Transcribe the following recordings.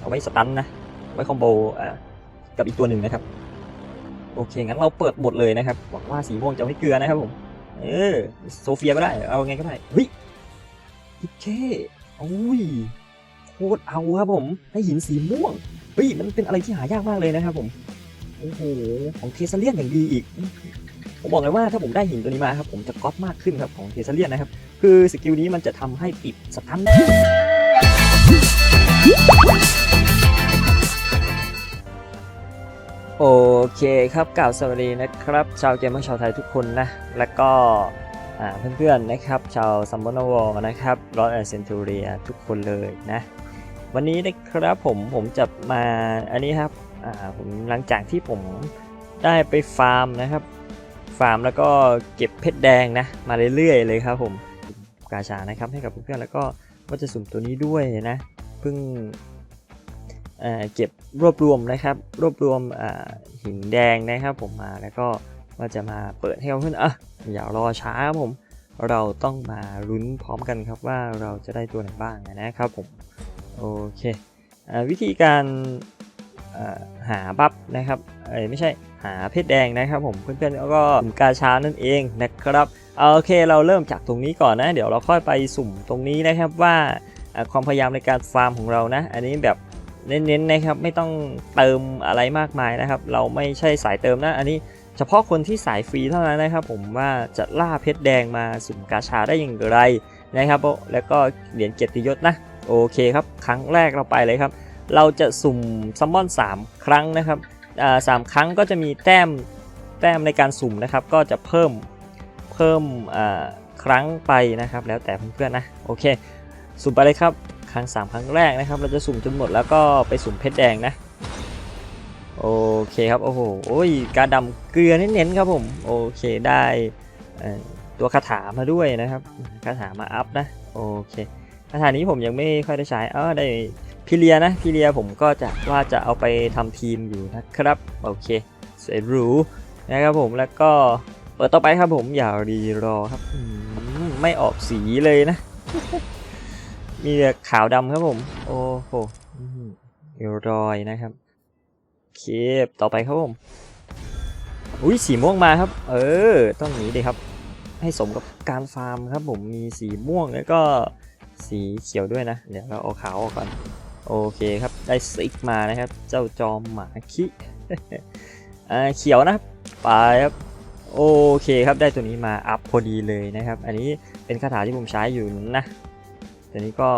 เอาไว้สตันนะ ไว้คอมโบอ่ากับอีกตัวหนึ่งนะครับ โอเค งั้นเราเปิดหมดเลยนะครับ หวังว่าสีม่วงจะไม่เกลือนะครับผม เออ โซเฟียก็ได้ เอาไงก็ได้เฮ้ยพิเคโอ้ย โคตรเอาครับผม ให้หินสีม่วงเฮ้ย มันเป็นอะไรที่หายากมากเลยนะครับผม โอ้โห ของเทสเลียนอย่างดีอีก ผมบอกเลยว่าถ้าผมได้หินตัวนี้มาครับ ผมจะก๊อปมากขึ้นครับของเทสเลียนนะครับ คือสกิลนี้มันจะทำให้ติดสตัน โอเคครับกล่าวสวัสดีนะครับ ชาวเกมเมอร์ชาวไทยทุกคนนะ แล้วก็เพื่อนๆนะครับ ชาวซัมมอนวอลนะครับรอสแอนเซนตูเรียทุกคนเลยนะ วันนี้นะครับผมผมจะมาอันนี้ครับผมหลังจากที่ผมได้ไปฟาร์มนะครับ ฟาร์มแล้วก็เก็บเพชรแดงนะ มาเรื่อยๆเลยครับผมกาชานะครับให้กับเพื่อนๆแล้วก็ว่าจะสุ่มตัวนี้ด้วยนะ เพิ่งเเก็บรวบรวมนะครับ รวบรวมหินแดงนะครับ ผมมาแล้วก็ว่าจะมาเปิดให้เพื่อนอะอย่ารอช้าครับผม เราต้องมาลุ้นพร้อมกันครับว่าเราจะได้ตัวไหนบ้างนะครับผมโอเคอวิธีการหาบัฟนะครับเอ้ไม่ใช่หาเพชรแดงนะครับ ผมเพื่อนๆแล้วก็สุ่มกาชานั่นเองนะครับเอาโอเคเราเริ่มจากตรงนี้ก่อนนะ เดี๋ยวเราค่อยไปสุ่มตรงนี้นะครับว่า ความพยายามในการฟาร์มของเรานะ อันนี้แบบเน้นๆนะครับไม่ต้องเติมอะไรมากมายนะครับ เราไม่ใช่สายเติมนะ อันนี้เฉพาะคนที่สายฟรีเท่านั้นนะครับ ผมว่าจะล่าเพชรแดงมาสุ่มกาชาได้อย่างไรนะครับ แล้วก็เหรียญเกียรติยศนะโอเคครับครั้งแรกเราไปเลยครับ เราจะสุ่มซัมมอน 3 ครั้งนะครับสามครั้งก็จะมีแต้มแต้มในการสุ่มนะครับ ก็จะเพิ่มเพิ่มครั้งไปนะครับ แล้วแต่เพื่อนๆนะโอเค สุ่มไปเลยครับ ครั้ง 3 ครั้งแรกนะครับ เราจะสุ่มจนหมดแล้วก็ไปสุ่มเพชรแดงนะ โอเคครับ โอ้โหโอ้ยการดำเกลือเน้นๆครับผม โอเคได้ตัวคาถามาด้วยนะครับ คาถามาอัพนะ โอเค คาถานี้ผมยังไม่ค่อยได้ใช้เออได้พิเลียนะพิเลียผมก็จะว่าจะเอาไปทำทีมอยู่นะครับ โอเคสวยหรูนะครับผมแล้วก็เปิดต่อไปครับผมอย่ารีรอครับ ไม่ออกสีเลยนะ มีแต่ขาวดำครับผม โอ้โหเอวรอยนะครับเคต่อไปครับผม อุ้ยสีม่วงมาครับ เออ ต้องหนีดีครับ ให้สมกับการฟาร์มครับผม มีสีม่วงแล้วก็สีเขียวด้วยนะ เดี๋ยวเราเอาขาวออกก่อน โอเคครับ ได้ซิกมานะครับ เจ้าจอมหมาคิอ่าเขียวนะครับ ไปครับ โอเคครับ ได้ตัวนี้มาอัพพอดีเลยนะครับ อันนี้เป็นคาถาที่ผมใช้อยู่นะ แต่นี้ก็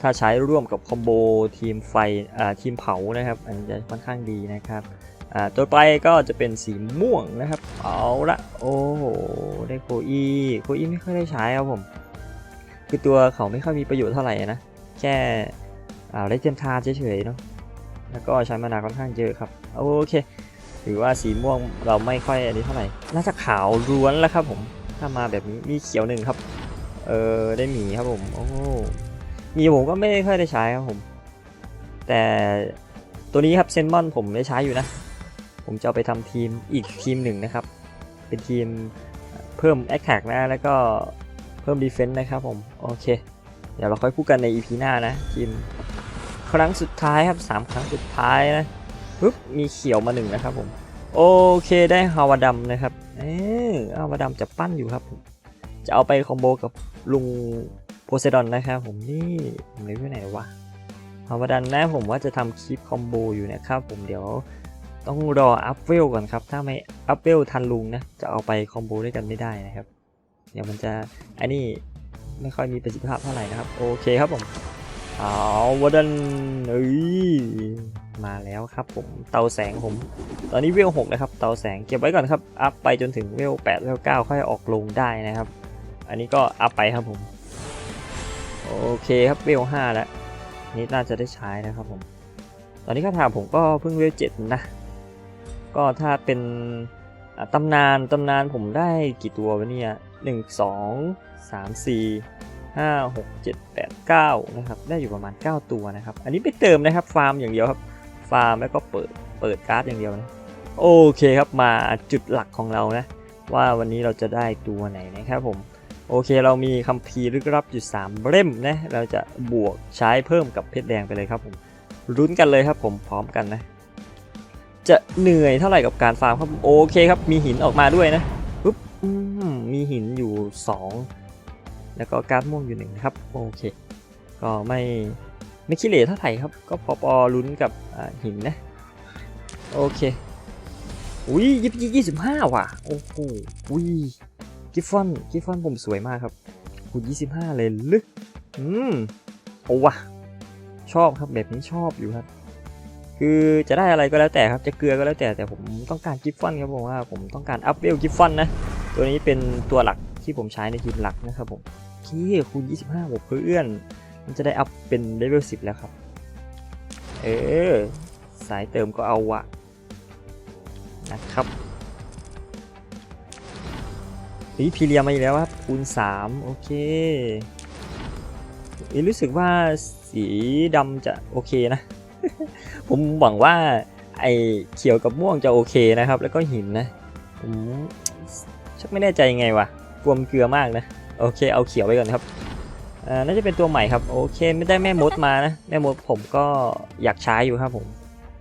ถ้าใช้ร่วมกับคอมโบทีมไฟทีมเผานะครับ อันนี้จะค่อนข้างดีนะครับตัวไปก็จะเป็นสีม่วงนะครับ เอาละโอ้โหได้โคอีโคอีไม่ค่อยได้ใช้ครับผม คือตัวเขาไม่ค่อยมีประโยชน์เท่าไหร่นะ แค่อ่าได้เจมทาเฉยๆเนาะแล้วก็ใช้มานาค่อนข้างเยอะครับโอเคถือว่าสีม่วงเราไม่ค่อยอันนี้เท่าไหร่น่าจะขาวล้วนแล้วครับผมถ้ามาแบบนี้มีเขียวหนึ่งครับ เออได้หมีครับผม โอ้หมีผมก็ไม่ค่อยได้ใช้ครับผม แต่ตัวนี้ครับเซนมอนผมได้ใช้อยู่นะ ผมจะเอาไปทำทีมอีกทีมหนึ่งนะครับ เป็นทีมเพิ่ม a t t a c k นะ แล้วก็เพิ่ม Defense นะครับผม โอเค เดี๋ยวเราค่อยพูดกันใน EP หน้านะ ทีมครั้งสุดท้ายครับ 3 ครั้งสุดท้ายนะปึ๊บมีเขียวมาหนึ่งนะครับผม โอเคได้ฮาวาดัมนะครับ เออฮาวาดัมจะปั้นอยู่ครับ จะเอาไปคอมโบกับ ลุงโพไซดอนนะครับผมนี่ผมเลยที่ไหนวะฮาวาดันนะ ผมว่าจะทำคลิปคอมโบอยู่นะครับผมเดี๋ยวต้องรออัพเวลก่อนครับ ถ้าไม่อัพเวลทันลุงนะจะเอาไปคอมโบด้วยกันไม่ได้นะครับ เดี๋ยวมันจะอันนี้ไม่ค่อยมีประสิทธิภาพเท่าไหร่นะครับ โอเคครับผมเอาวดันเอ้ยมาแล้วครับผมเตาแสงผม ตอนนี้เวล6นะครับ เตาแสงเก็บไว้ก่อนครับ อัพไปจนถึงเวล8เวล9ค่อยออกลงได้นะครับ อันนี้ก็อัพไปครับผม โอเคครับเวล5แล้วนี่น่าจะได้ใช้นะครับผม ตอนนี้คาถาผมก็เพิ่งเวล7นะ ก็ถ้าเป็นตำนานตำนานผมได้กี่ตัววะเนี่ยหนึ่งสองสามสี่ห้าหกเจ็ดแปดเก้านะครับ ได้อยู่ประมาณ 9 ตัวนะครับ อันนี้ไปเติมนะครับ ฟาร์มอย่างเดียวครับ ฟาร์มแล้วก็เปิด เปิดการ์ดอย่างเดียวนะ โอเคครับ มาจุดหลักของเรานะ ว่าวันนี้เราจะได้ตัวไหนนะครับผม โอเคเรามีคัมภีร์ลึกลับอยู่ 3 เล่มนะเราจะบวกใช้เพิ่มกับเพชรแดงไปเลยครับผมรุ้นกันเลยครับผมพร้อมกันนะ จะเหนื่อยเท่าไหร่กับการฟาร์มครับโอเคครับมีหินออกมาด้วยนะปุ๊บมีหินอยู่ 2 แล้วก็การ์ดม่วงอยู่หนึ่งครับโอเค ก็ไม่ไม่ขี้เหร่เท่าไหร่ครับ ก็พอปอลุ้นกับหินนะโอเคอุ้ยยี่ยี่สิบห้าว่ะโอ้โหอุ้ย กิฟฟอนกิฟฟอนผมสวยมากครับคูยี่สิบห้าเลยลึก อืมโอ้วะชอบครับแบบนี้ชอบอยู่ครับ คือจะได้อะไรก็แล้วแต่ครับ จะเกลือก็แล้วแต่แต่ผมต้องการกิฟฟอนครับผมว่าผมต้องการอัพเวลกิฟฟอนนะ ตัวนี้เป็นตัวหลักที่ผมใช้ในทีมหลักนะครับผมที่คูณ25ผมเพื่อน มันจะได้อัพเป็นเลเวล10 แล้วครับ เออ สายเติมก็เอาวะนะครับ นี่พีเรียมาอีกแล้วครับคูณ3 โอเคเรู้สึกว่าสีดำจะโอเคนะ ผมหวังว่าไอเขียวกับม่วงจะโอเคนะครับ แล้วก็หินนะผมชักไม่แน่ใจยังไงวะกลวมเกลือมากนะ โอเคเอาเขียวไปก่อนครับอ่าน่าจะเป็นตัวใหม่ครับ โอเคไม่ได้แม่มดมานะ แม่มดผมก็อยากใช้อยู่ครับผม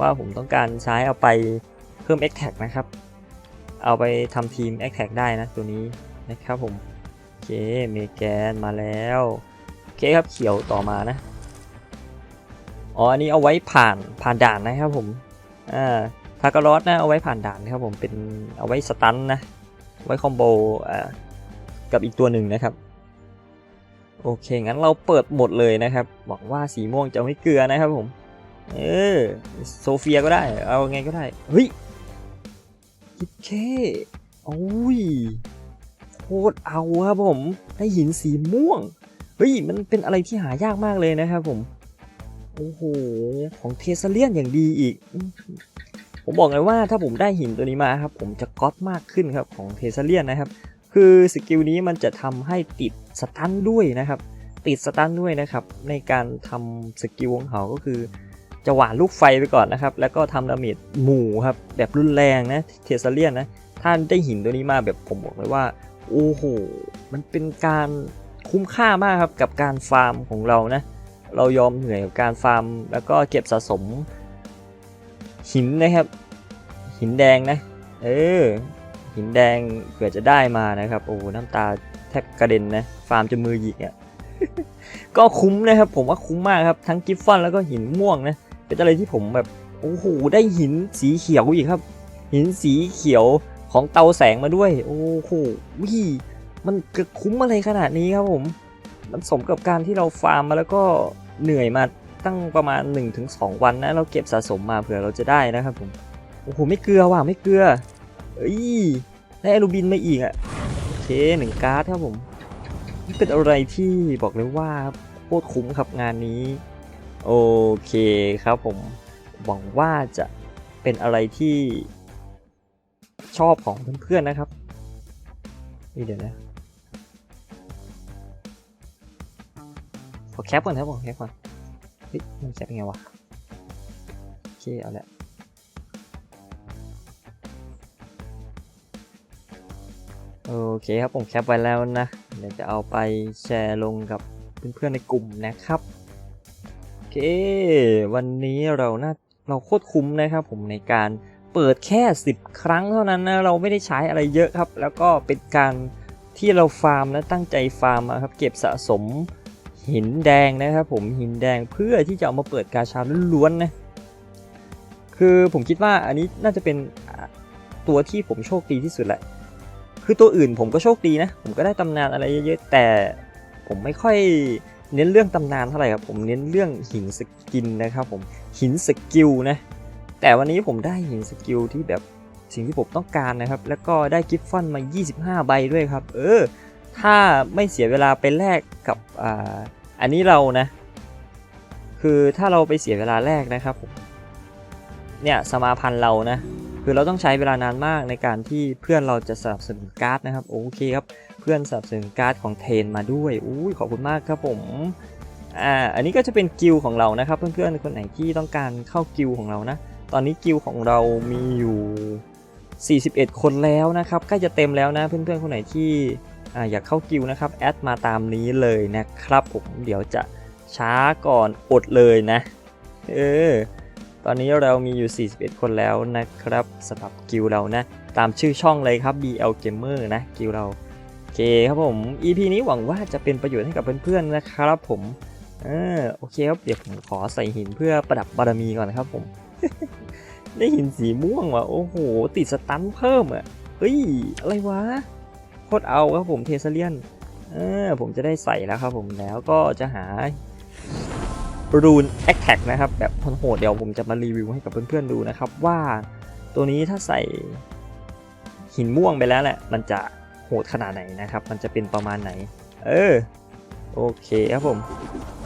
ว่าผมต้องการใช้เอาไปเพิ่ม x t a g นะครับ เอาไปทำทีม x t a g ได้นะตัวนี้นะครับผม โอเคเมแกนมาแล้ว โอเคครับเขียวต่อมานะ อ๋ออันนี้เอาไว้ผ่านผ่านด่านนะครับผม อ่าทากรอสนะเอาไว้ผ่านด่านครับผมเป็นเอาไว้สตันนะ ไว้คอมโบอ่ากับอีกตัวหนึ่งนะครับ โอเค งั้นเราเปิดหมดเลยนะครับหวังว่าสีม่วงจะไม่เกลือนะครับผม เออโซเฟียก็ได้ เอาไงก็ได้ เฮ้ยิเคโอ้ยโคตรเอาครับผม ได้หินสีม่วง เฮ้ย มันเป็นอะไรที่หายากมากเลยนะครับผม โอ้โห ของเทสเลียนอย่างดีอีก ผมบอกเลยว่าถ้าผมได้หินตัวนี้มาครับ ผมจะก๊อตมากขึ้นครับของเทสเลียนนะครับ คือสกิลนี้มันจะทำให้ติดสตันด้วยนะครับ ติดสตันด้วยนะครับ ในการทำสกิลของเขาก็คือ จะหวานลูกไฟไปก่อนนะครับ แล้วก็ทำดาเมจหมู่ครับ แบบรุนแรงนะ เทสเลียนนะ ถ้าได้หินตัวนี้มาแบบผมบอกเลยว่า โอ้โห มันเป็นการคุ้มค่ามากครับกับการฟาร์มของเรานะ เรายอมเหนื่อยกับการฟาร์ม แล้วก็เก็บสะสม หินนะครับ หินแดงนะ เออ หินแดงเผื่อจะได้มานะครับ โอ้น้ำตาแทบกระเด็นนะ ฟาร์มจะมือหยิกอะก็คุ้มนะครับ ผมว่าคุ้มมากครับ ทั้งกิฟฟอนแล้วก็หินม่วงนะ เป็นอะไรที่ผมแบบโอ้โหได้หินสีเขียวอีกครับ หินสีเขียวของเตาแสงมาด้วย โอ้โหวิมันจะคุ้มอะไรขนาดนี้ครับผม มันสมกับการที่เราฟาร์มมาแล้วก็เหนื่อยมาตั้งประมาณ 1-2 วันนะ เราเก็บสะสมมาเผื่อเราจะได้นะครับผม โอ้โห ไม่เกลือว่ะ ไม่เกลือ เอ้ย ได้อลูบินมาอีกอะ่ะ โอเคหนึ่งการ์ดครับผมนี่เป็นอะไรที่บอกเลยว่าโคตรคุ้มครับงานนี้ โอเคครับผมหวังว่าจะเป็นอะไรที่ชอบของเพื่อนๆนะครับ นี่เดี๋ยวนะขอแคปก่อนครับผมแคปก่อนเฮ้ยมันแคปยังไงวะโอเคเอาละโอเคครับผมแคปไว้แล้วนะ เดี๋ยวจะเอาไปแชร์ลงกับเพื่อนๆในกลุ่มนะครับ เค วันนี้เราน่าเราโคตรคุ้มนะครับผมในการเปิดแค่ 10 ครั้งเท่านั้นนะเราไม่ได้ใช้อะไรเยอะครับ แล้วก็เป็นการที่เราฟาร์มนะตั้งใจฟาร์มครับเก็บสะสมหินแดงนะครับผมหินแดงเพื่อที่จะเอามาเปิดกาชาล้วนๆนะคือผมคิดว่าอันนี้น่าจะเป็นตัวที่ผมโชคดีที่สุดแหละ คือตัวอื่นผมก็โชคดีนะ ผมก็ได้ตำนานอะไรเยอะๆแต่ผมไม่ค่อย เน้นเรื่องตำนานเท่าไหร่ครับผมเน้นเรื่องหินสกินนะครับผมหินสกิลนะแต่วันนี้ผมได้หินสกิลที่แบบสิ่งที่ผมต้องการนะครับ แล้วก็ได้กิฟฟอนมา 25 ใบด้วยครับ เออ ถ้าไม่เสียเวลาไปแลกกับอ่าอันนี้เรานะ คือถ้าเราไปเสียเวลาแรกนะครับผมเนี่ยสมาพันธ์เรานะ คือเราต้องใช้เวลานานมากในการที่เพื่อนเราจะสนับสนุนการ์ดนะครับ โอเคครับ เพื่อนสับสนการ์ดของเทนมาด้วยอุ้ยขอบคุณมากครับผมอ่าอันนี้ก็จะเป็นกิลของเรานะครับ เพื่อนๆคนไหนที่ต้องการเข้ากิลของเรานะ ตอนนี้กิลของเรามีอยู่ 41 คนแล้วนะครับใกล้จะเต็มแล้วนะเพื่อนๆคนไหนที่อ่าอยากเข้ากิลนะครับแอดมาตามนี้เลยนะครับผมเดี๋ยวจะช้าก่อนอดเลยนะเออตอนนี้เรามีอยู่ 41 คนแล้วนะครับสำหรับกิลเรานะ ตามชื่อช่องเลยครับ BL Gamer นะ กิลเรา เคครับผม EP นี้หวังว่าจะเป็นประโยชน์ให้กับเพื่อนๆนะครับผมเออโอเคครับเดี๋ยวผมขอใส่หินเพื่อประดับบารมีก่อนนะครับผม ได้หินสีม่วงว่ะโอ้โห ติดสตันเพิ่มอะเฮ้ยอะไรวะโคตรเอาครับผมเทเซเลียนเออผมจะได้ใส่แล้วครับผมแล้วก็จะหารูนแอคแท็กนะครับแบบโหดเดี๋ยวผมจะมารีวิวให้กับเพื่อนๆดูนะครับว่าตัวนี้ถ้าใส่หินม่วงไปแล้วแหละมันจะ ดขนาดไหนนะครับ มันจะเป็นประมาณไหน เออ โอเคครับผม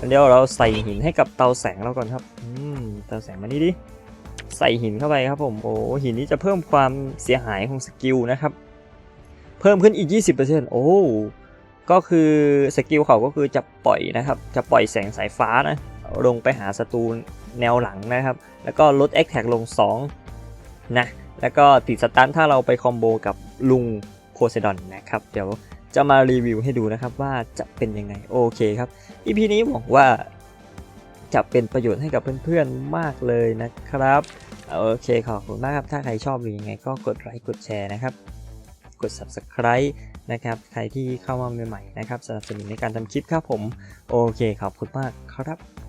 เดี๋ยวเราใส่หินให้กับเตาแสงเราก่อนครับ อืม เตาแสงมานี่ดิ ใส่หินเข้าไปครับผม โอ้ หินนี้จะเพิ่มความเสียหายของสกิลนะครับ เพิ่มขึ้นอีก 20%โอ้ ก็คือสกิลเขาก็คือจะปล่อยนะครับ จะปล่อยแสงสายฟ้านะ ลงไปหาศัตรูแนวหลังนะครับ แล้วก็ลด a อ t แท็กลง 2 นะ แล้วก็ติดสตันถ้าเราไปคอมโบกับลุง โพไซดอนนะครับ เดี๋ยวจะมารีวิวให้ดูนะครับว่าจะเป็นยังไงโอเคครับ EP นี้หวังว่าจะเป็นประโยชน์ให้กับเพื่อนๆมากเลยนะครับโอเคขอบคุณมากครับ ถ้าใครชอบหรือยังไงก็กดไลค์กดแชร์นะครับ กด subscribe นะครับ ใครที่เข้ามาใหม่ๆนะครับสนับสนุนในการทำคลิปครับผม โอเคขอบคุณมากครับ